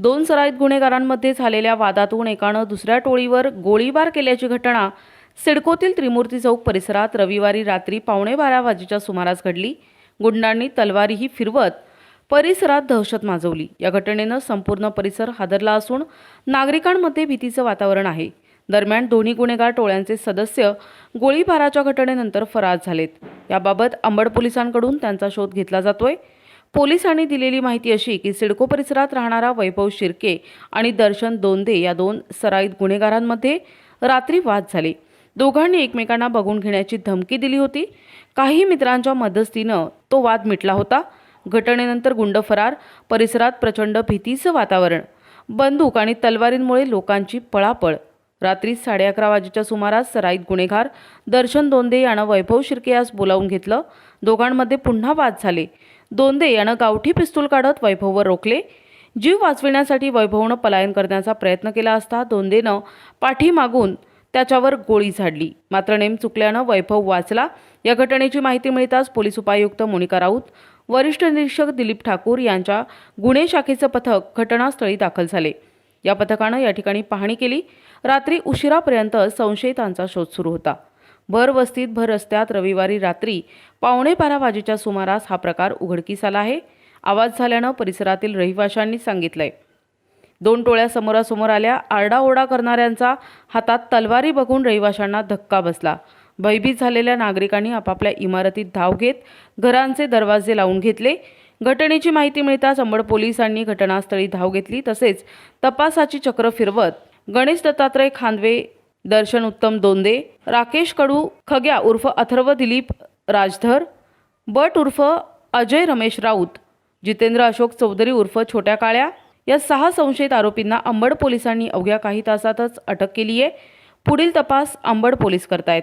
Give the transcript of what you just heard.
दोन सराईत गुन्हेगारांमध्ये झालेल्या वादातून एकानं दुसऱ्या टोळीवर गोळीबार केल्याची घटना सिडकोतील त्रिमूर्ती चौक परिसरात रविवारी रात्री पावणे बारा वाजेच्या सुमारास घडली. गुंडांनी तलवारीही फिरवत परिसरात दहशत माजवली. या घटनेनं संपूर्ण परिसर हादरला असून नागरिकांमध्ये भीतीचं वातावरण आहे. दरम्यान दोन्ही गुन्हेगार टोळ्यांचे सदस्य गोळीबाराच्या घटनेनंतर फरार झालेत. याबाबत अंबड पोलिसांकडून त्यांचा शोध घेतला जातोय. पोलिसांनी दिलेली माहिती अशी की सिडको परिसरात राहणारा वैभव शिर्के आणि दर्शन दोंदे या दोन सराईत गुन्हेगारांमध्ये रात्री वाद झाले. दोघांनी एकमेकांना बघून घेण्याची धमकी दिली होती. काही मित्रांच्या मध्यस्थीनं तो वाद मिटला होता. घटनेनंतर गुंड फरार परिसरात प्रचंड भीतीचं वातावरण बंदूक आणि तलवारींमुळे लोकांची पळापळ. रात्री साडे अकरा वाजेच्या सुमारास सराईत गुन्हेगार दर्शन दोंदे यानं वैभव शिर्के यास बोलावून घेतलं. दोघांमध्ये पुन्हा वाद झाले. दोंदे यानं गावठी पिस्तूल काढत वैभववर रोखले. जीव वाचविण्यासाठी वैभवनं पलायन करण्याचा प्रयत्न केला असता दोंदेनं पाठीमागून त्याच्यावर गोळी झाडली. मात्र नेम चुकल्यानं वैभव वाचला. या घटनेची माहिती मिळताच पोलीस उपायुक्त मोनिका राऊत वरिष्ठ निरीक्षक दिलीप ठाकूर यांच्या गुन्हे शाखेचं पथक घटनास्थळी दाखल झाले. या पथकानं या ठिकाणी पाहणी केली. रात्री उशिरापर्यंत संशयितांचा शोध सुरू होता. भर वस्तीत भर रस्त्यात रविवारी रात्री पावणे बारा वाजेच्या सुमारास हा प्रकार उघडकीस आला आहे. आवाज झाल्यानं परिसरातील रहिवाशांनी सांगितलंय. दोन टोळ्या समोरासमोर आल्या. आरडाओरडा करणाऱ्यांचा हातात तलवारी बघून रहिवाशांना धक्का बसला. भयभीत झालेल्या नागरिकांनी आपापल्या इमारतीत धाव घेत घरांचे दरवाजे लावून घेतले. घटनेची माहिती मिळताच अंबड पोलिसांनी घटनास्थळी धाव घेतली. तसेच तपासाची चक्र फिरवत गणेश दत्तात्रय खांदवे दर्शन उत्तम दोंदे राकेश कडू खग्या उर्फ अथर्व दिलीप राजधर बट उर्फ अजय रमेश राऊत जितेंद्र अशोक चौधरी उर्फ छोट्या काळ्या या सहा संशयित आरोपींना अंबड पोलिसांनी अवघ्या काही तासातच अटक केली आहे पुढील तपास अंबड पोलीस करतायत.